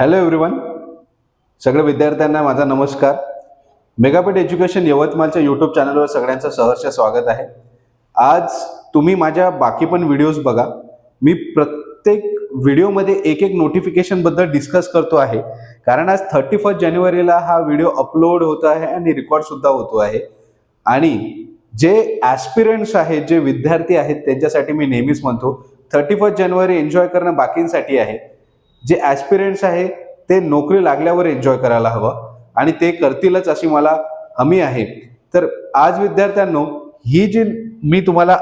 Hello everyone सगळ्या विद्यार्थ्यांना माझा नमस्कार. मेगापेट एज्युकेशन यवतमाळच्या यूट्यूब चॅनलवर सगळ्यांचं सहर्ष स्वागत आहे. आज तुम्ही माझ्या बाकी पण व्हिडिओज बघा. मी प्रत्येक व्हिडिओमध्ये एक एक नोटिफिकेशनबद्दल डिस्कस करतो आहे. कारण आज थर्टी फर्स्ट जानेवारीला हा व्हिडिओ अपलोड होतो आहे आणि रेकॉर्डसुद्धा होतो आहे. आणि जे ॲस्पिरंट्स आहेत जे विद्यार्थी आहेत त्यांच्यासाठी मी नेहमीच म्हणतो थर्टी फर्स्ट जानेवारी एन्जॉय करणं बाकींसाठी आहे. जे ॲस्पिरंट्स आहे ते नोकरी लागल्यावर एन्जॉय करायला हवं. आणि ते करतीलच अशी मला हमी आहे. तर आज विद्यार्थ्यांनो ही जी मी तुम्हाला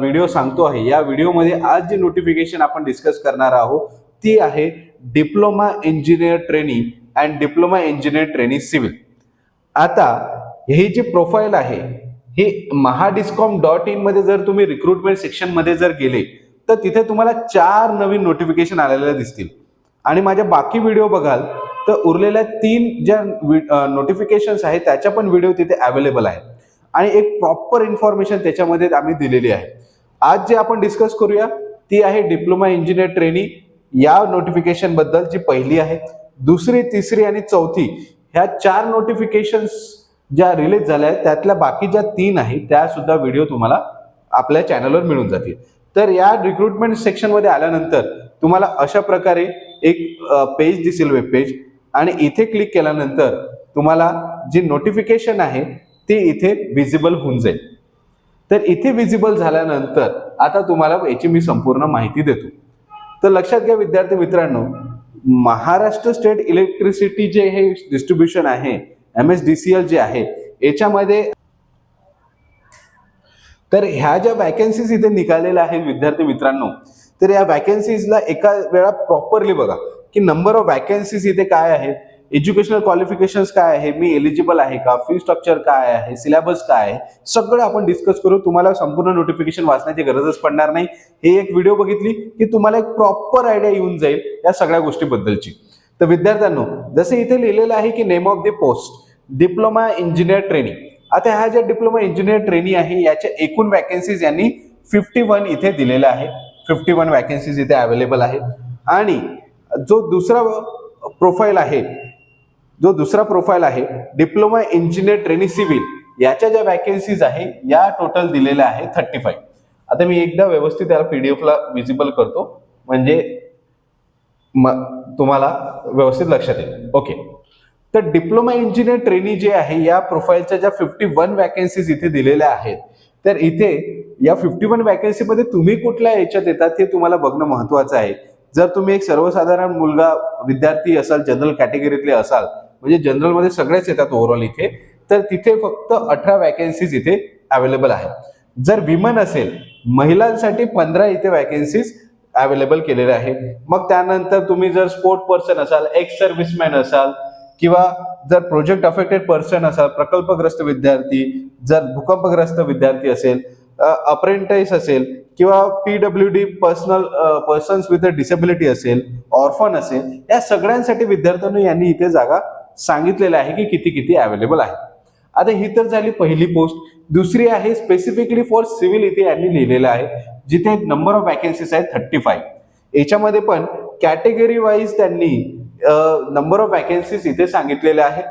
व्हिडिओ सांगतो आहे या व्हिडिओमध्ये आज जी नोटिफिकेशन आपण डिस्कस करणार आहोत ती आहे diploma engineer training and diploma engineer training civil आता ही जी प्रोफाईल आहे ही महाडिस्कॉम डॉट इनमध्ये जर तुम्ही रिक्रुटमेंट सेक्शनमध्ये जर गेले तर तिथे तुम्हाला चार नवीन नोटिफिकेशन आलेले दिसतील. आणि माझ्या बाकी व्हिडिओ बघाल तर उरलेल्या तीन ज्या नोटिफिकेशन्स आहेत त्याच्या पण व्हिडिओ तिथे अवेलेबल आहेत. आणि एक प्रॉपर इन्फॉर्मेशन त्याच्यामध्ये आम्ही दिलेली आहे. आज जे आपण डिस्कस करूया ती आहे डिप्लोमा इंजिनियर ट्रेनिंग या नोटिफिकेशनबद्दल जी पहिली आहे. दुसरी तिसरी आणि चौथी ह्या चार नोटिफिकेशन्स ज्या रिलीज झाल्या आहेत त्यातल्या बाकी ज्या तीन आहेत त्या सुद्धा व्हिडिओ तुम्हाला आपल्या चॅनलवर मिळून जातील. तर या रिक्रुटमेंट सेक्शनमध्ये आल्यानंतर तुम्हाला अशा प्रकारे एक पेज दिसेल वेब पेज आणि इथे क्लिक केल्यानंतर तुम्हाला जी नोटिफिकेशन आहे ती इथे विजिबल होऊन जाईल. तर इथे विजिबल झाल्यानंतर आता तुम्हाला याची मी संपूर्ण माहिती देतो. तर लक्षात घ्या विद्यार्थी मित्रांनो महाराष्ट्र स्टेट इलेक्ट्रिसिटी जे हे डिस्ट्रीब्युशन आहे M S D C L जे आहे याच्यामध्ये तर ह्या ज्या वॅकन्सीज इथे निघालेल्या आहेत विद्यार्थी मित्रांनो तर या वॅकन्सीजला एका वेळा प्रॉपरली बघा. की नंबर ऑफ वॅकन्सीज इथे काय आहेत? एज्युकेशनल क्वालिफिकेशन्स काय आहे? मी एलिजिबल आहे का? फी स्ट्रक्चर काय आहे? सिलेबस काय आहे? सगळं आपण डिस्कस करू. तुम्हाला संपूर्ण नोटिफिकेशन वाचण्याची गरजच पडणार नाही. हे एक व्हिडिओ बघितली की तुम्हाला एक प्रॉपर आयडिया येऊन जाईल या सगळ्या गोष्टीबद्दलची. तर विद्यार्थ्यांनो जसं इथे लिहिलेलं आहे की name of the post diploma engineer training आता ह्या ज्या डिप्लोमा इंजिनियर ट्रेनिंग आहे याच्या एकूण वॅकन्सीज यांनी फिफ्टी वन इथे दिलेल्या आहे. फिफ्टी वन वॅकन्सीज इथे अवेलेबल आहेत. आणि जो दुसरा प्रोफाईल आहे जो दुसरा प्रोफाईल आहे डिप्लोमा इंजिनियर ट्रेनिंग सिव्हिल याच्या ज्या वॅकन्सीज आहे या टोटल दिलेल्या आहे थर्टी फाईव्ह आता मी एकदा व्यवस्थित त्याला पीडीएफला विजिबल करतो. म्हणजे तुम्हाला व्यवस्थित लक्षात येईल. ओके तर डिप्लोमा इंजिनियर ट्रेनिंग जे आहे या प्रोफाईलच्या ज्या फिफ्टी वन वॅकन्सीज इथे दिलेल्या आहेत तर इथे या फिफ्टी वन वॅकन्सीमध्ये तुम्ही कुठल्या याच्यात येतात हे तुम्हाला बघणं महत्वाचं आहे. जर तुम्ही एक सर्वसाधारण मुलगा विद्यार्थी असाल जनरल कॅटेगरीतले असाल म्हणजे जनरलमध्ये सगळेच येतात ओव्हरऑल इथे तर तिथे फक्त अठरा वॅकन्सीज इथे अवेलेबल आहेत. जर विमन असेल महिलांसाठी पंधरा इथे वॅकन्सीज अवेलेबल केलेले आहे मग त्यानंतर तुम्ही जर स्पोर्ट पर्सन असाल एक्स सर्व्हिसमॅन असाल किंवा जर प्रोजेक्ट अफेक्टेड पर्सन असाल प्रकल्पग्रस्त विद्यार्थी जर भूकंपग्रस्त विद्यार्थी असेल अप्रेंटाईस असेल किंवा P W D personal persons with a disability असेल ऑर्फन असेल या सगळ्यांसाठी विद्यार्थ्यांनी यांनी इथे जागा सांगितलेल्या आहे की किती किती अवेलेबल आहे. आता ही तर झाली पहिली पोस्ट दुसरी आहे स्पेसिफिकली फॉर सिव्हिल इथे यांनी लिहिलेलं आहे जिथे नंबर ऑफ वॅकन्सीज आहेत थर्टी फाईव्ह याच्यामध्ये पण कॅटेगरी वाईज त्यांनी नंबर ऑफ वॅकन्सीज इथे सांगितलेल्या आहेत.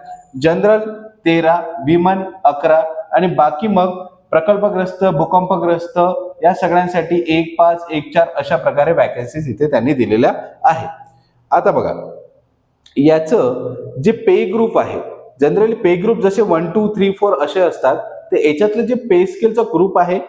जनरल तेरा विमन अकरा आणि बाकी मग प्रकल्पग्रस्त भूकंपग्रस्त या सगळ्यांसाठी एक पाच एक चार अशा प्रकारे वॅकन्सीज इथे त्यांनी दिलेल्या आहेत. आता बघा याचं जे पे ग्रुप आहे जनरली पे ग्रुप जसे वन टू थ्री फोर असे असतात ते याच्यातलं जे पे स्केलचा ग्रुप आहे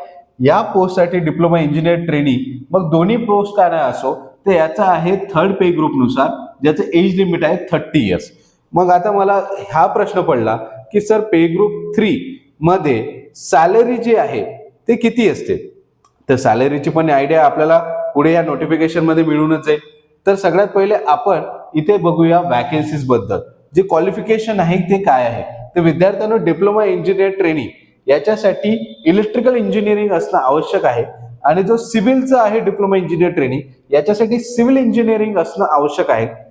या पोस्टसाठी डिप्लोमा इंजिनियर ट्रेनिंग मग दोन्ही पोस्ट काय नाही असो ते याचा आहे थर्ड पे ग्रुपनुसार ज्याचं एज लिमिट आहे थर्टी इयर्स मग आता मला हा प्रश्न पडला की सर पे ग्रुप थ्री मध्ये सॅलरी जी आहे ते किती असते? तर सॅलरीची पण आयडिया आपल्याला पुढे या नोटिफिकेशनमध्ये मिळूनच जाईल. तर सगळ्यात पहिले आपण इथे बघूया वॅकन्सीजबद्दल. जे क्वालिफिकेशन आहे ते काय आहे? तर विद्यार्थ्यांना डिप्लोमा इंजिनियर ट्रेनिंग याच्यासाठी इलेक्ट्रिकल इंजिनिअरिंग असणं आवश्यक आहे. आणि जो सिव्हिलचं आहे डिप्लोमा इंजिनियर ट्रेनिंग याच्यासाठी सिव्हिल इंजिनिअरिंग असणं आवश्यक आहे.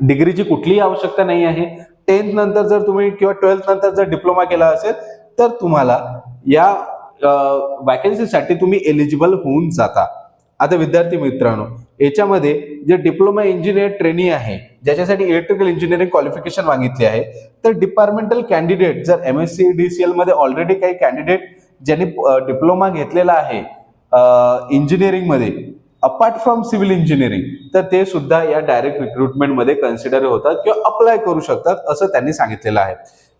डिग्रीची कुठलीही आवश्यकता नाही आहे. टेन्थ नंतर जर तुम्ही किंवा ट्वेल्थ नंतर जर डिप्लोमा केला असेल तर तुम्हाला या वॅकन्सीसाठी तुम्ही एलिजिबल होऊन जाता. आता विद्यार्थी मित्रांनो याच्यामध्ये जे डिप्लोमा इंजिनियर ट्रेनी आहे ज्याच्यासाठी इलेक्ट्रिकल इंजिनिअरिंग क्वालिफिकेशन मागितले आहे तर डिपार्टमेंटल कॅन्डिडेट जर M S C D C एलमध्ये ऑलरेडी काही कॅन्डिडेट ज्यांनी डिप्लोमा घेतलेला आहे इंजिनिअरिंगमध्ये अपार्ट फ्रॉम सिव्हिल इंजिनिअरिंग तर ते सुद्धा या डायरेक्ट रिक्रुटमेंटमध्ये कन्सिडर होतात किंवा अप्लाय करू शकतात असं त्यांनी सांगितलेलं आहे.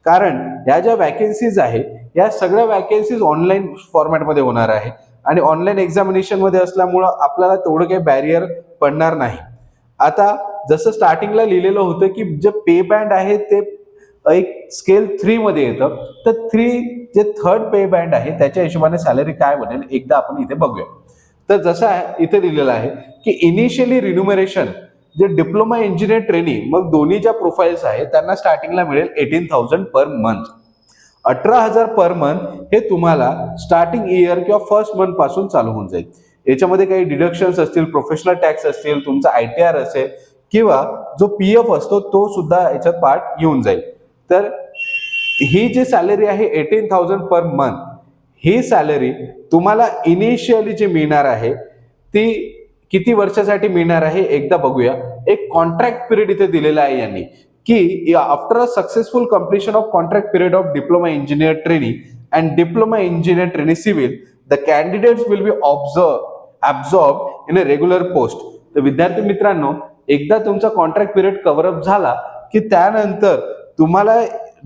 कारण या ज्या वॅकेन्सीज आहे या सगळ्या वॅकेन्सीज ऑनलाईन फॉर्मॅटमध्ये होणार आहे. आणि ऑनलाईन एक्झामिनेशनमध्ये असल्यामुळं आपल्याला तेवढं काही बॅरियर पडणार नाही. आता जसं स्टार्टिंगला लिहिलेलं होतं की जे पे बँड आहे ते एक स्केल थ्री मध्ये येतं. तर थ्री जे थर्ड पे बँड आहे त्याच्या हिशोबाने सॅलरी काय बनेल एकदा आपण इथे बघूया. तर जसं इथे दिलेलं आहे की इनिशियली रिन्युमरेशन जे डिप्लोमा इंजिनियर ट्रेनिंग मग दोन्ही ज्या प्रोफाईल्स आहेत त्यांना स्टार्टिंगला मिळेल एटीन थाउजंड पर मंथ अठरा हजार पर मंथ हे तुम्हाला स्टार्टिंग इयर किंवा फर्स्ट मंथपासून चालू होऊन जाईल. याच्यामध्ये काही डिडक्शन्स असतील प्रोफेशनल टॅक्स असतील तुमचा आय टी आर असेल किंवा जो पी एफ असतो तो सुद्धा याच्यात पार्ट येऊन जाईल. तर ही जी सॅलरी आहे एटीन थाउजंड पर मंथ ही सॅलरी तुम्हाला इनिशियली जी मिळणार आहे ती किती वर्षासाठी मिळणार आहे एकदा बघूया. एक कॉन्ट्रॅक्ट पिरियड इथे दिलेला आहे यांनी की after a successful completion of contract period of diploma engineer training and diploma engineer training civil the candidates will be observe absorb in a regular post तर विद्यार्थी मित्रांनो एकदा तुमचा कॉन्ट्रॅक्ट पिरियड कव्हरअप झाला की त्यानंतर तुम्हाला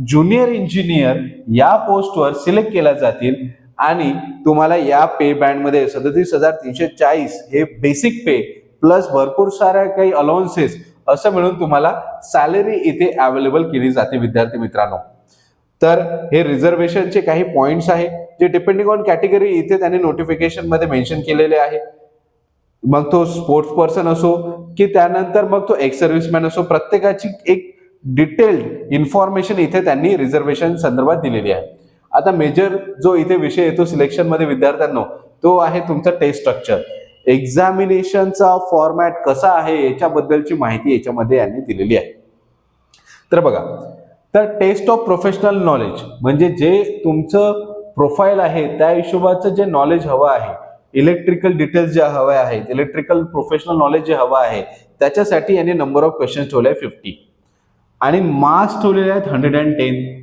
ज्युनियर इंजिनियर या पोस्टवर सिलेक्ट केल्या जातील. आणि तुम्हाला या पे बँडमध्ये सदतीस हजार तीनशे चाळीस हे बेसिक पे प्लस भरपूर साऱ्या काही अलाउन्सेस असं मिळून तुम्हाला सॅलरी इथे अवेलेबल केली जाते विद्यार्थी मित्रांनो. तर हे रिझर्वेशनचे काही पॉइंट्स आहे जे डिपेंडिंग ऑन कॅटेगरी इथे त्यांनी नोटिफिकेशनमध्ये मेन्शन केलेले आहे. मग तो स्पोर्ट्स पर्सन असो की त्यानंतर मग तो एक्स सर्व्हिसमॅन असो प्रत्येकाची एक डिटेल्ड इन्फॉर्मेशन इथे त्यांनी रिझर्वेशन संदर्भात दिलेली आहे. आता मेजर जो इथे विषय येतो सिलेक्शनमध्ये विद्यार्थ्यांनो तो आहे तुमचा टेस्ट स्ट्रक्चर एक्झामिनेशनचा फॉर्मॅट कसा आहे याच्याबद्दलची माहिती याच्यामध्ये यांनी दिलेली आहे. तर बघा तर टेस्ट ऑफ प्रोफेशनल नॉलेज म्हणजे जे तुमचं प्रोफाईल आहे त्या हिशोबाचं जे नॉलेज हवं आहे इलेक्ट्रिकल डिटेल्स जे हवे आहेत इलेक्ट्रिकल प्रोफेशनल नॉलेज जे हवं आहे त्याच्यासाठी यांनी नंबर ऑफ क्वेश्चन ठेवले आहे फिफ्टी आणि मार्क्स ठेवलेले आहेत हंड्रेड अँड टेन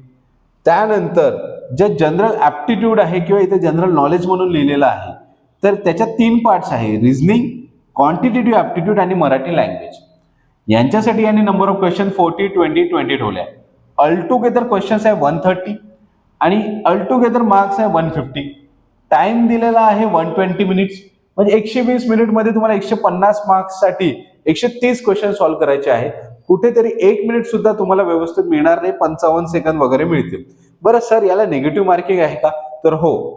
त्यानंतर जे जनरल ॲप्टिट्यूड आहे किंवा इथे जनरल नॉलेज म्हणून लिहिलेलं आहे तर त्याच्यात तीन पार्ट्स आहे. रिझनिंग क्वांटिटेटिव्ह ॲप्टिट्यूड आणि मराठी लँग्वेज यांच्यासाठी यांनी number of question forty twenty twenty ठेवले आहे अल्टुगेदर क्वेश्चन्स आहे वन थर्टी आणि अल्टुगेदर मार्क्स आहे वन फिफ्टी टाइम दिलेला आहे वन ट्वेंटी मिनिट्स म्हणजे एकशे वीस मिनिटमध्ये तुम्हाला एकशे पन्नास मार्क्ससाठी एकशे तीस क्वेश्चन सॉल्व्ह करायचे आहे कुठेतरी एक मिनिट सुद्धा तुम्हाला व्यवस्थित मिळणार नाही. पंचावन्न सेकंद वगैरे मिळतील. बरं सर याला निगेटिव्ह मार्किंग आहे का? तर हो.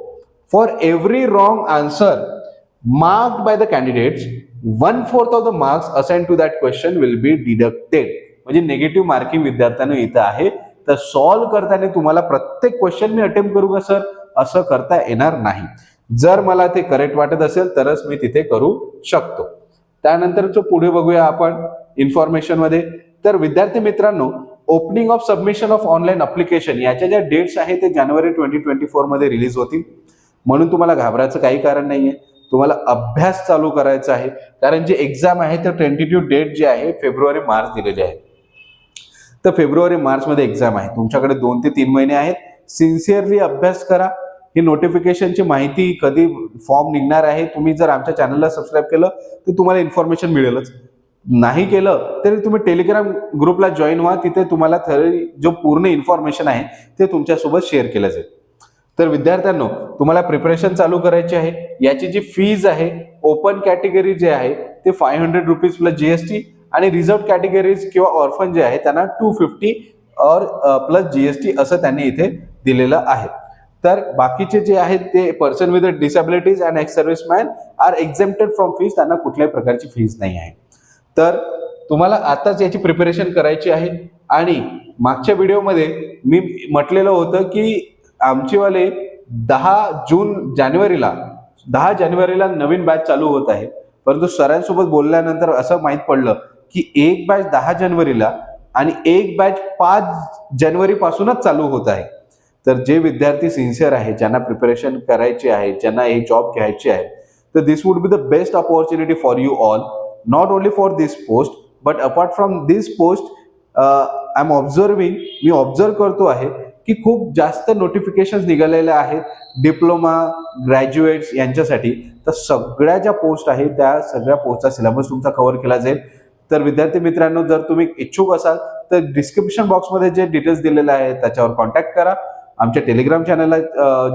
For every wrong answer mark by the candidates one fourth of the marks assign to that question will be deducted म्हणजे निगेटिव्ह मार्किंग विद्यार्थ्यांना इथं आहे. तर सॉल्व्ह करताना तुम्हाला प्रत्येक क्वेश्चन मी अटेम्प्ट करू का सर? असं करता येणार नाही. जर मला ते करेक्ट वाटत असेल तरच मी तिथे करू शकतो. त्यानंतर जो पुढे बघूया आपण इन्फॉर्मेशनमध्ये तर विद्यार्थी मित्रांनो opening of submission of online application याच्या ज्या डेट्स आहेत ते जानेवारी ट्वेंटी ट्वेंटी फोरमध्ये रिलीज होतील. म्हणून तुम्हाला घाबरायचं काही कारण नाही आहे तुम्हाला अभ्यास चालू करायचा आहे. कारण जे एक्झाम आहे तर टेंटेटिव्ह डेट जे आहे फेब्रुवारी मार्च दिलेली आहे. तर फेब्रुवारी मार्चमध्ये एक्झाम आहे. तुमच्याकडे दोन ते तीन महिने आहेत. सिन्सिअरली अभ्यास करा. ही नोटिफिकेशनची माहिती कधी फॉर्म निघणार आहे तुम्ही जर आमच्या चॅनलला सबस्क्राईब केलं तर तुम्हाला इन्फॉर्मेशन मिळेलच. नाही केलं तरी तुम्ही टेलिग्राम ग्रुपला जॉईन व्हा. तिथे तुम्हाला थरी जो पूर्ण इन्फॉर्मेशन आहे ते तुमच्यासोबत शेअर केलं जाईल. तर विद्यार्थ्यांनो तुम्हाला प्रिपरेशन चालू करायची आहे. याची जी फीज आहे ओपन कॅटेगरी जे आहे ते five hundred rupees plus GST आणि रिझर्व कॅटेगरीज किंवा ऑर्फन जे आहे त्यांना टू फिफ्टी और प्लस जीएसटी असं त्यांनी इथे दिलेलं आहे. तर बाकीचे जे आहेत ते person with disabilities and ex serviceman are exempted from fees त्यांना कुठल्याही प्रकारची फीज नाही आहे. तर तुम्हाला आताच याची प्रिपरेशन करायची आहे. आणि मागच्या व्हिडिओमध्ये मी म्हटलेलं होतं की आमचीवाले दहा जून जानेवारीला दहा जानेवारीला नवीन बॅच चालू होत आहे. परंतु सरांसोबत बोलल्यानंतर असं माहीत पडलं की एक बॅच दहा जानेवारीला आणि एक बॅच पाच जानेवारीपासूनच चालू होत आहे. तर जे विद्यार्थी सिन्सिअर आहे ज्यांना प्रिपरेशन करायचे आहे ज्यांना हे जॉब घ्यायचे आहे तर this would be the best opportunity for you all not only for this post but apart from this post I am observing me observe करतो आहे की खूप जास्त नोटिफिकेशन निघालेल्या आहेत डिप्लोमा ग्रॅज्युएट्स यांच्यासाठी. तर सगळ्या ज्या पोस्ट आहेत त्या सगळ्या पोस्टचा सिलेबस तुमचा कव्हर केला जाईल. तर विद्यार्थी मित्रांनो जर तुम्ही इच्छुक असाल तर डिस्क्रिप्शन बॉक्समध्ये जे डिटेल्स दिलेले आहेत त्याच्यावर कॉन्टॅक्ट करा. आमच्या टेलिग्राम चॅनलला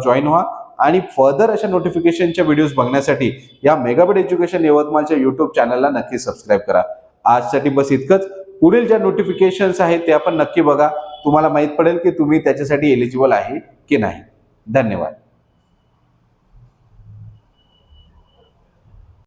जॉईन व्हा. आणि फर्दर अशा नोटिफिकेशनच्या व्हिडिओज बघण्यासाठी या मेगाबेट एज्युकेशन यवतमाळच्या युट्यूब चॅनलला नक्की सबस्क्राईब करा. आजसाठी बस इतकंच. पुढील ज्या नोटिफिकेशन्स आहेत ते आपण नक्की बघा. तुम्हाला माहीत पडेल की तुम्ही त्याच्यासाठी एलिजिबल आहे की नाही. धन्यवाद.